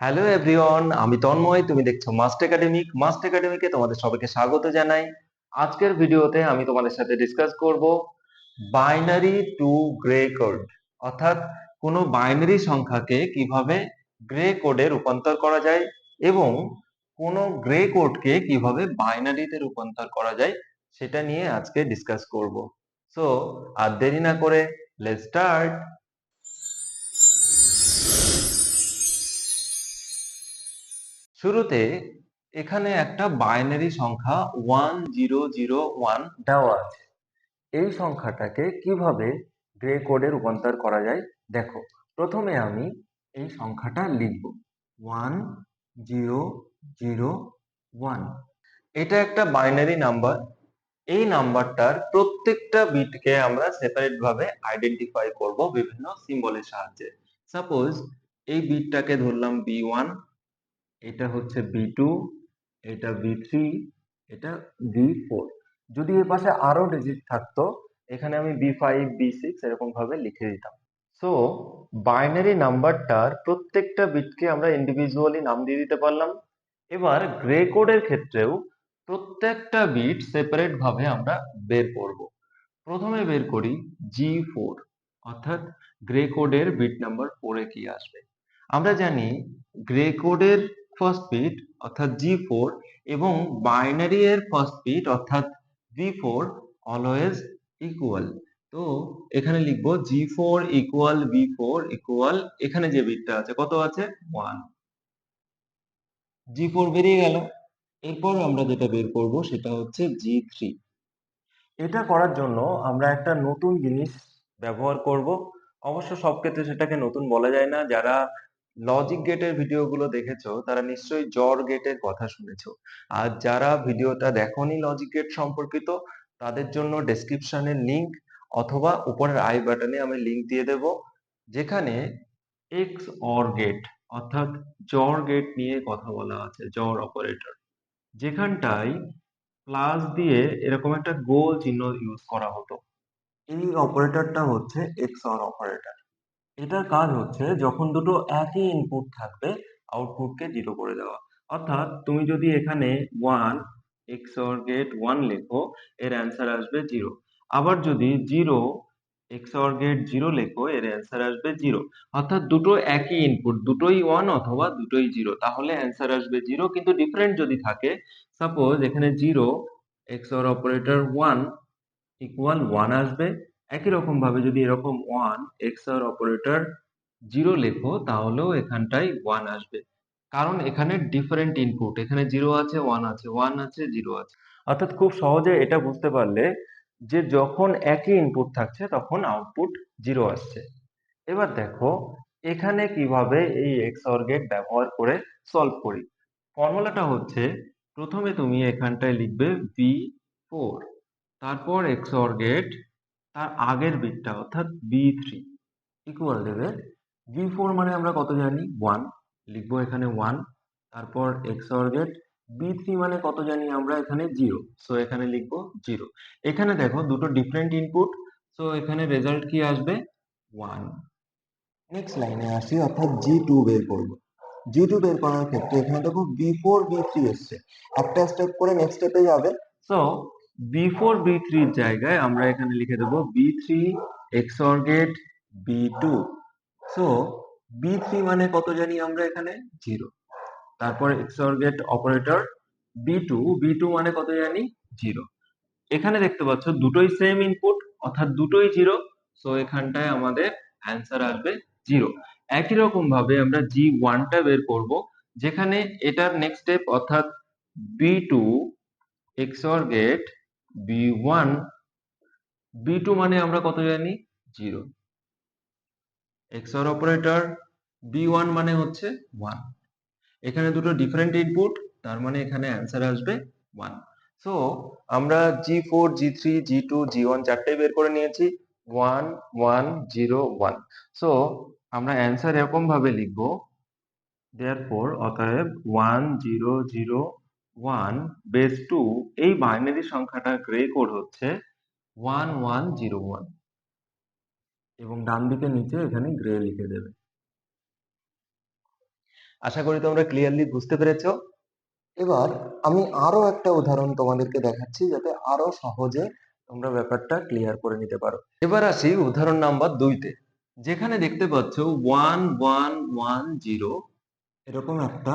Hello everyone আমি তন্ময়, তুমি দেখছ মাস্ট একাডেমিক মাস্ট একাডেমিকে তোমাদের সবাইকে স্বাগত জানাই। আজকের ভিডিওতে আমি তোমাদের সাথে ডিসকাস করব বাইনারি টু গ্রে কোড অর্থাৎ কোনো বাইনারি সংখ্যাকে কীভাবে গ্রে কোডে রূপান্তর করা যায় এবং কোনো গ্রে কোডকে কীভাবে বাইনারিতে রূপান্তর করা যায় সেটা নিয়ে আজকে ডিসকাস করব। সো আর দেরি না করে লেটস স্টার্ট শুরুতে এখানে একটা বাইনারি সংখ্যা ওয়ান জিরো জিরো ওয়ান দেওয়া আছে। এই সংখ্যাটাকে কীভাবে গ্রে কোডে রূপান্তর করা যায়? দেখো, প্রথমে আমি এই সংখ্যাটা লিখব। ওয়ান জিরো জিরো ওয়ান এটা একটা বাইনারি নাম্বার এই নাম্বারটার প্রত্যেকটা বিটকে আমরা সেপারেট ভাবে আইডেন্টিফাই করব বিভিন্ন সিম্বলের সাহায্যে। সাপোজ এই বিটটাকে ধরলাম বি ওয়ান এটা হচ্ছে বি টু এটা বি থ্রি এটা বি ফোর যদি এর পাশে আরও ডিজিট থাকতো, এখানে আমি বি ফাইভ বি সিক্স এরকম ভাবে লিখে দিতাম। সো বাইনারি নাম্বারটার প্রত্যেকটা বিটকে আমরা ইন্ডিভিজুয়ালি নাম দিয়ে দিতে পারলাম। এবার গ্রে কোডের ক্ষেত্রেও প্রত্যেকটা বিট সেপারেট ভাবে আমরা বের করব। প্রথমে বের করি জি ফোর অর্থাৎ গ্রে কোডের বিট নাম্বার ফোরে কি আসবে? আমরা জানি গ্রে কোডের ফার্স্ট বিট অর্থাৎ জি ফোর এবং বাইনারি এর ফার্স্ট বিট অর্থাৎ ভি ফোর অলওয়েজ ইকুয়াল তো এখানে লিখব G four equal B four equal এখানে যে বিটটা আছে কত আছে? ওয়ান জি ফোর বেরিয়ে গেল। এরপর আমরা যেটা বের করব সেটা হচ্ছে জি থ্রি এটা করার জন্য আমরা একটা নতুন জিনিস ব্যবহার করব। অবশ্য সব ক্ষেত্রে সেটাকে নতুন বলা যায় না। যারা লজিক গেটের ভিডিওগুলো দেখেছ, তারা নিশ্চয়ই জর গেটের কথা শুনেছো। আর যারা ভিডিওটা দেখোনি লজিক গেট সম্পর্কিত, তাদের জন্য ডেসক্রিপশনের লিংক অথবা উপরের আই বাটনে আমি লিংক দিয়ে দেব, যেখানে এক্স অর গেট অর্থাৎ জর গেট নিয়ে কথা বলা আছে জর অপারেটর যেখানটায় প্লাস দিয়ে এরকম একটা গোল চিহ্ন ইউজ করা হতো। এই অপারেটরটা হচ্ছে এক্স অর অপারেটর এটার কাজ হচ্ছে যখন দুটো একই ইনপুট থাকবে আউটপুটকে জিরো করে দেওয়া। অর্থাৎ তুমি যদি এখানে one x or gate one লেখো, এর অ্যান্সার আসবে জিরো আবার যদি zero x or gate zero লেখো, এর অ্যান্সার আসবে জিরো অর্থাৎ দুটো একই ইনপুট দুটোই ওয়ান অথবা দুটোই জিরো তাহলে অ্যান্সার আসবে জিরো কিন্তু ডিফারেন্ট যদি থাকে সাপোজ এখানে zero XOR operator one equal one আসবে একই রকম ভাবে যদি এরকম ওয়ান এক্স আর অপারেটর জিরো লেখো, তাহলেও এখানটায় ওয়ান আসবে। কারণ এখানে ডিফারেন্ট ইনপুট এখানে জিরো আছে ওয়ান আছে ওয়ান আছে জিরো আছে। অর্থাৎ খুব সহজে এটা বুঝতে পারলে যে যখন একই ইনপুট থাকছে, তখন আউটপুট জিরো আসছে। এবার দেখো, এখানে কীভাবে এই এক্স অর গেট ব্যবহার করে সলভ করি? ফর্মুলাটা হচ্ছে, প্রথমে তুমি এখানটায় লিখবে ভি ফোর তারপর এক্স অর গেট তার আগের বিটটা অর্থাৎ বি থ্রি ইকুয়াল দেবে বি ফোর মানে আমরা কত জানি? ওয়ান লিখব এখানে ওয়ান তারপর x or gate B three মানে কত জানি আমরা এখানে জিরো সো এখানে লিখব জিরো এখানে দেখো দুটো ডিফারেন্ট ইনপুট সো এখানে রেজাল্ট কি আসবে? ওয়ান নেক্সট লাইনে আসি, অর্থাৎ জি টু বের করব। জি টু বের করার ক্ষেত্রে এখানে দেখো বি ফোর বি থ্রি এসছে। একটা স্টেপ করে নেক্সট স্টেপে যাবে। সো বি ফোর বি থ্রির জায়গায় আমরা এখানে লিখে দেবো B three XOR gate B two so B three মানে কত জানি আমরা এখানে? জিরো তারপর XOR gate operator B two B two মানে কত জানি? জিরো এখানে দেখতে পাচ্ছ দুটোই সেম ইনপুট অর্থাৎ দুটোই জিরো সো এখানটায় আমাদের অ্যান্সার আসবে জিরো একই রকম ভাবে আমরা জি ওয়ানটা বের করব, যেখানে এটার নেক্সট স্টেপ অর্থাৎ B two XOR gate B one B two মানে আমরা কত জানি? Zero XOR operator B one মানে হচ্ছে ওয়ান এখানে দুটো ডিফারেন্ট ইনপুট তার মানে এখানে অ্যান্সার আসবে ওয়ান সো আমরা G four G three G two G one চারটাই বের করে নিয়েছি one one zero one so আমরা অ্যান্সার এরকম ভাবে লিখব দেয়ারফোর অতএব one zero zero one base two এই বাইনারি সংখ্যাটার গ্রে কোড হচ্ছে ওয়ান ওয়ান জিরো ওয়ান এবং ডান দিকে নিচে এখানে গ্রে লিখে দেবে। আশা করি তোমরা ক্লিয়ারলি বুঝতে পেরেছ। এবার আমি আরও একটা উদাহরণ তোমাদেরকে দেখাচ্ছি যাতে আরও সহজে তোমরা ব্যাপারটা ক্লিয়ার করে নিতে পারো। এবার আসি উদাহরণ নাম্বার দুইতে যেখানে দেখতে পাচ্ছ ওয়ান ওয়ান ওয়ান জিরো এরকম একটা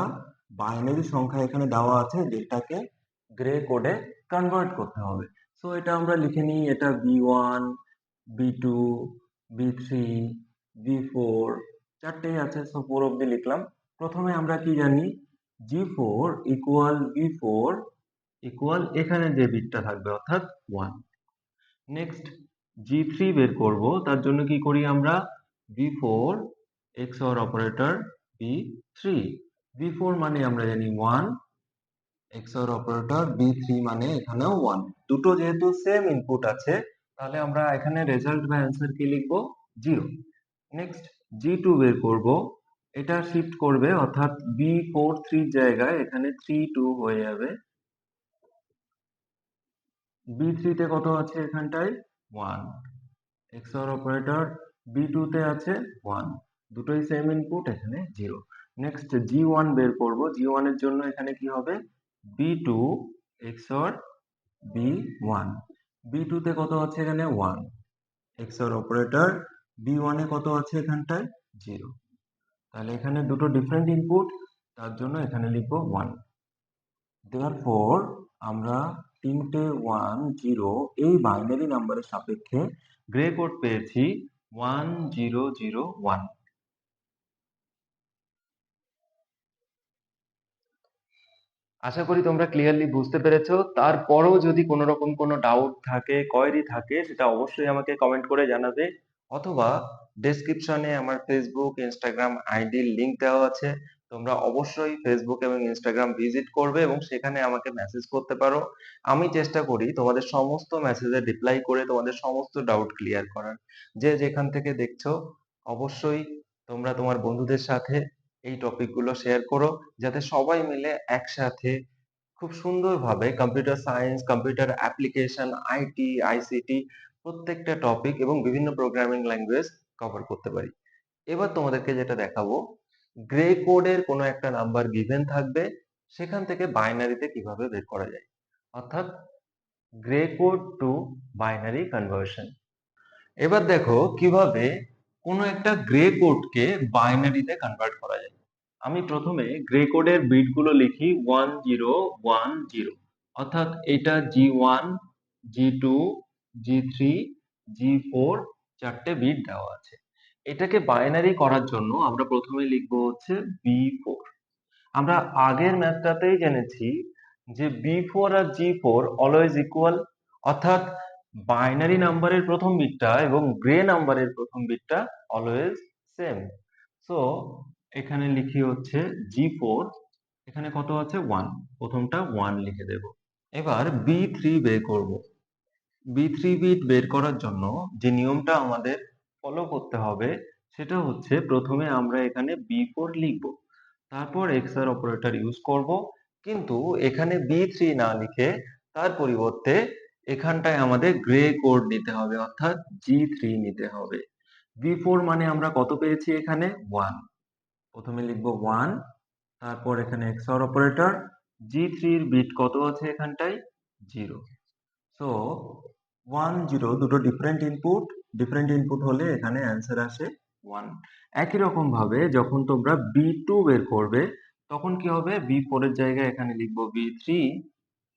বাইনারি সংখ্যা এখানে দেওয়া আছে যেটাকে গ্রে কোডে কনভার্ট করতে হবে। সো এটা আমরা লিখে নিই, এটা B one B two B three B four চারটেই আছে। সো ফোর অব্দি লিখলাম। প্রথমে আমরা কি জানি? G four equal B four equal এখানে যে বিটটা থাকবে, অর্থাৎ ওয়ান নেক্সট জি থ্রি বের করব। তার জন্য কি করি আমরা? B four X operator B three B four মানে আমরা জানি one XOR operator B three মানে এখানেও ওয়ান দুটো যেহেতু সেম ইনপুট আছে, তাহলে আমরা এখানে রেজাল্ট বা অ্যান্সার কি লিখব? জিরো নেক্সট জি টু বের করব। এটা শিফট করবে, অর্থাৎ বি ফোর থ্রির জায়গায় এখানে থ্রি টু হয়ে যাবে। বি থ্রিতে কত আছে এখানটায়? ওয়ান এক্সর অপারেটর বি টুতে আছে ওয়ান দুটোই সেম ইনপুট এখানে জিরো নেক্সট জি ওয়ান বের করব। জি ওয়ানের জন্য এখানে কি হবে? B two XOR B one B টুতে কত আছে এখানে? ওয়ান এক্সর অপারেটর বি ওয়ানে কত আছে এখানটায়? জিরো তাহলে এখানে দুটো ডিফারেন্ট ইনপুট তার জন্য এখানে লিখব ওয়ান দেওয়ার পর আমরা তিনটে ওয়ান জিরো এই বাইনারি নাম্বারের সাপেক্ষে গ্রে কোড পেয়েছি। ওয়ান জিরো জিরো ওয়ান আশা করি তোমরা ক্লিয়ারলি বুঝতে পেরেছ। তারপরেও যদি কোনো রকম কোনো ডাউট থাকে কোয়েরি থাকে, সেটা অবশ্যই আমাকে কমেন্ট করে জানাবে। অথবা ডেসক্রিপশনে আমার ফেসবুক ইনস্টাগ্রাম আইডির লিংক দেওয়া আছে। তোমরা অবশ্যই ফেসবুক এবং ইনস্টাগ্রাম ভিজিট করবে এবং সেখানে আমাকে মেসেজ করতে পারো। আমি চেষ্টা করি তোমাদের সমস্ত মেসেজে রিপ্লাই করে তোমাদের সমস্ত ডাউট ক্লিয়ার করার। যে যেখান থেকে দেখছ, অবশ্যই তোমরা তোমার বন্ধুদের সাথে এই টপিকগুলো শেয়ার করো, যাতে সবাই মিলে একসাথে খুব সুন্দরভাবে computer science computer application IT ICT প্রত্যেকটা টপিক এবং বিভিন্ন প্রোগ্রামিং ল্যাঙ্গুয়েজ কভার করতে পারি। এবার তোমাদেরকে যেটা দেখাবো গ্রে কোডের কোনো একটা নাম্বার গিভেন থাকবে, সেখান থেকে বাইনারিতে কীভাবে বের করা যায়? অর্থাৎ Gray code to binary conversion এবার দেখো কীভাবে কোনো একটা গ্রে কোডকে বাইনারিতে কনভার্ট করা যায়। আমি প্রথমে গ্রে কোডের বিটগুলো লিখি ওয়ান জিরো ওয়ান জিরো অর্থাৎ এটা G one G two G three G four চারটে বিট দেওয়া আছে। এটাকে বাইনারি করার জন্য আমরা প্রথমে লিখব হচ্ছে বি ফোর আমরা আগের ম্যাথটাতেই জেনেছি যে বি ফোর আর জি ফোর অলওয়েজ ইকুয়াল অর্থাৎ বাইনারি নাম্বারের প্রথম বিটটা এবং গ্রে নাম্বারের প্রথম বিটটা অলওয়েজ সেম সো এখানে লিখি হচ্ছে জি ফোর এখানে কত আছে? ওয়ান প্রথমটা ওয়ান লিখে দেব। এবার বি থ্রি বের করব। বি থ্রি বিট বের করার জন্য যে নিয়মটা আমাদের ফলো করতে হবে, সেটা হচ্ছে প্রথমে আমরা এখানে বি ফোর লিখব। তারপর এক্সআর অপারেটর ইউজ করব। কিন্তু এখানে বি থ্রি না লিখে তার পরিবর্তে এখানটায় আমাদের গ্রে কোড নিতে হবে, অর্থাৎ জি থ্রি নিতে হবে। বি ফোর মানে আমরা কত পেয়েছি এখানে? ওয়ান প্রথমে লিখব ওয়ান তারপর এখানে এক্সআর অপারেটর জি থ্রির বিট কত আছে এখানটায়? জিরো সো ওয়ান জিরো দুটো ডিফারেন্ট ইনপুট ডিফারেন্ট ইনপুট হলে এখানে অ্যান্সার আসে ওয়ান একই রকম ভাবে যখন তোমরা বি টু বের করবে, তখন কি হবে? বি ফোরের জায়গায় এখানে লিখব B three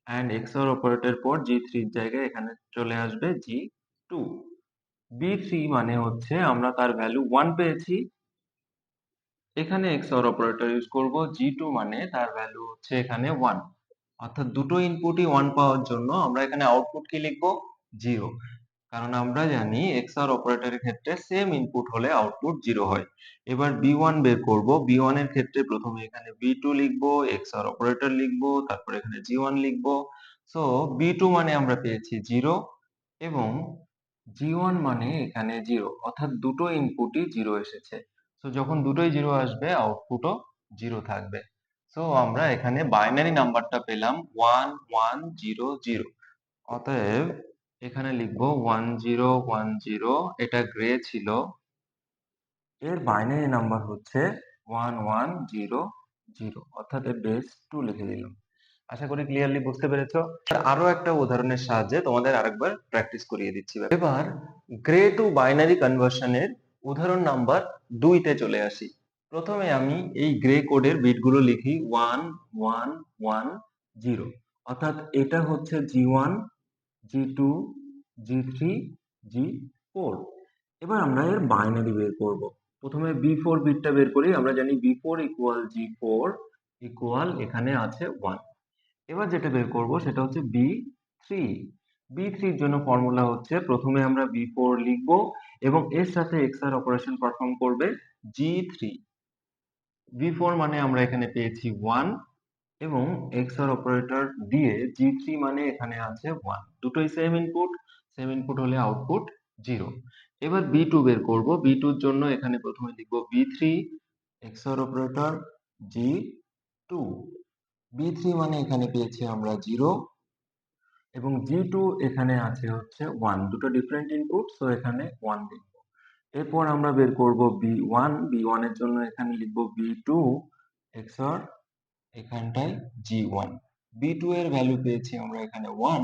and XOR operator পর জি থ্রির জায়গায় এখানে চলে আসবে জি টু বি থ্রি মানে হচ্ছে আমরা তার ভ্যালু ওয়ান পেয়েছি। এখানে এক্সর অপারেটর ইউজ করব জি টু মানে তার ভ্যালু হচ্ছে এখানে ওয়ান অর্থাৎ দুটো ইনপুটই ওয়ান পাওয়ার জন্য আমরা এখানে আউটপুট কি লিখব? জিরো কারণ আমরা জানি এক্সআর অপারেটরের ক্ষেত্রে সেম ইনপুট হলে আউটপুট জিরো হয়। এবার বি ওয়ান বের করব বি এর ক্ষেত্রে প্রথমে এখানে বি টু লিখব এক্সআর অপারেটর লিখব, তারপর এখানে জি ওয়ান লিখব। সো বি টু মানে আমরা পেয়েছি জিরো এবং জি ওয়ান মানে এখানে জিরো অর্থাৎ দুটো ইনপুটই জিরো এসেছে। সো যখন দুটোই জিরো আসবে আউটপুটও জিরো থাকবে। সো আমরা এখানে বাইনারি নাম্বারটা পেলাম ওয়ান ওয়ান জিরো জিরো অতএব এখানে লিখব ওয়ান জিরো ওয়ান জিরো, এটা গ্রে ছিল। এর বাইনারি নাম্বার হচ্ছে ওয়ান ওয়ান জিরো জিরো, অর্থাৎ এর বেস টু লিখে দিলাম। আশা করি ক্লিয়ারলি বুঝতে পেরেছ? আরও একটা উদাহরণের সাহায্যে তোমাদের আরেকবার প্র্যাকটিস করিয়ে দিচ্ছি। এবার গ্রে টু বাইনারি কনভার্সনের উদাহরণ নাম্বার দুইতে চলে আসি। প্রথমে আমি এই গ্রে কোডের বিটগুলো লিখি ওয়ান ওয়ান ওয়ান জিরো, অর্থাৎ এটা হচ্ছে G one G two G three G four এবার আমরা এর বাইনারি বের করব। প্রথমে বি ফোর বিটটা বের করি, আমরা জানি B four equal G four equal এখানে আছে ওয়ান এবার যেটা বের করব, সেটা হচ্ছে বি থ্রি বি থ্রির জন্য ফর্মুলা হচ্ছে, প্রথমে আমরা বি ফোর লিখব এবং এর সাথে এক্স আর অপারেশন পারফর্ম করবে জি থ্রি বি ফোর মানে আমরা এখানে পেয়েছি ওয়ান এবং এক্স আর অপারেটর দিয়ে জি থ্রি মানে এখানে আছে ওয়ান দুটোই সেম ইনপুট সেম ইনপুট হলে আউটপুট জিরো এবার বি টু বের করব। বি টুর জন্য এখানে প্রথমে লিখব B three XOR operator G two B three মানে এখানে পেয়েছি আমরা জিরো এবং জি টু এখানে আছে হচ্ছে ওয়ান দুটো ডিফারেন্ট ইনপুট সো এখানে ওয়ান লিখব। এরপর আমরা বের করব বি ওয়ান বি ওয়ানের জন্য এখানে লিখব বি টু এক্সর এখানটায় জি ওয়ান বি টু এর ভ্যালু পেয়েছি আমরা এখানে ওয়ান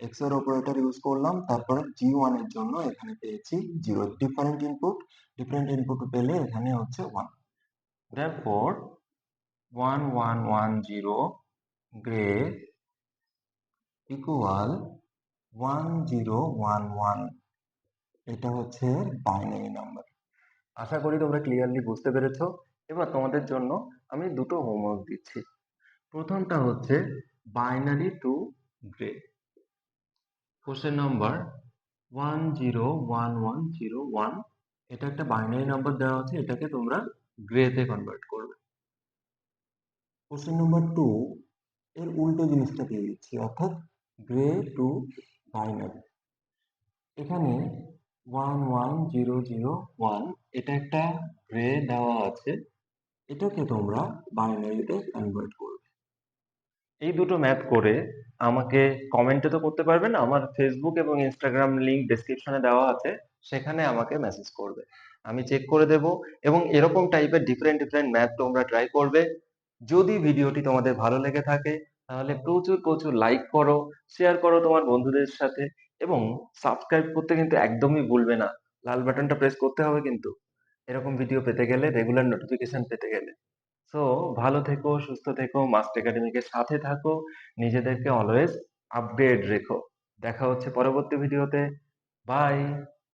এক্সর অপারেটর ইউজ করলাম, তারপর জি ওয়ানের জন্য এখানে পেয়েছি zero different input different input পেলে এখানে হচ্ছে one equal one zero one one এটা হচ্ছে বাইনারি নাম্বার আশা করি তোমরা ক্লিয়ারলি বুঝতে পেরেছ। এবার তোমাদের জন্য আমি দুটো হোমওয়ার্ক দিচ্ছি। প্রথমটা হচ্ছে binary to Gray question number one zero one one zero one এটা একটা বাইনারি নাম্বার দেওয়া আছে, এটাকে তোমরা গ্রেতে কনভার্ট করবে। কোশ্চেন নাম্বার টু এর উল্টো জিনিসটা দিয়ে দিচ্ছি, অর্থাৎ গ্রে টু বাইনারি এখানে one one zero zero one এটা একটা গ্রে দেওয়া আছে। এটাকে তোমরা বাইনারিতে কনভার্ট করবে। এই দুটো ম্যাথ করে আমাকে কমেন্টে তো করতে পারবে না, আমার ফেসবুক এবং ইনস্টাগ্রাম লিংক ডেসক্রিপশনে দেওয়া আছে, সেখানে আমাকে মেসেজ করবে। আমি চেক করে দেব এবং এরকম টাইপের ডিফারেন্ট ডিফারেন্ট ম্যাথ তোমরা ট্রাই করবে। যদি ভিডিওটি তোমাদের ভালো লেগে থাকে, তাহলে প্রচুর প্রচুর লাইক করো শেয়ার করো তোমার বন্ধুদের সাথে এবং সাবস্ক্রাইব করতে কিন্তু একদমই ভুলবে না। লাল বাটনটা প্রেস করতে হবে কিন্তু। এরকম ভিডিও পেতে গেলে রেগুলার নোটিফিকেশন পেতে গেলে। সো ভালো থেকো, সুস্থ থেকো মাস্ট একাডেমিকের সাথে থাকো, নিজেদেরকে অলওয়েজ আপডেট রেখো। দেখা হচ্ছে পরবর্তী ভিডিওতে বাই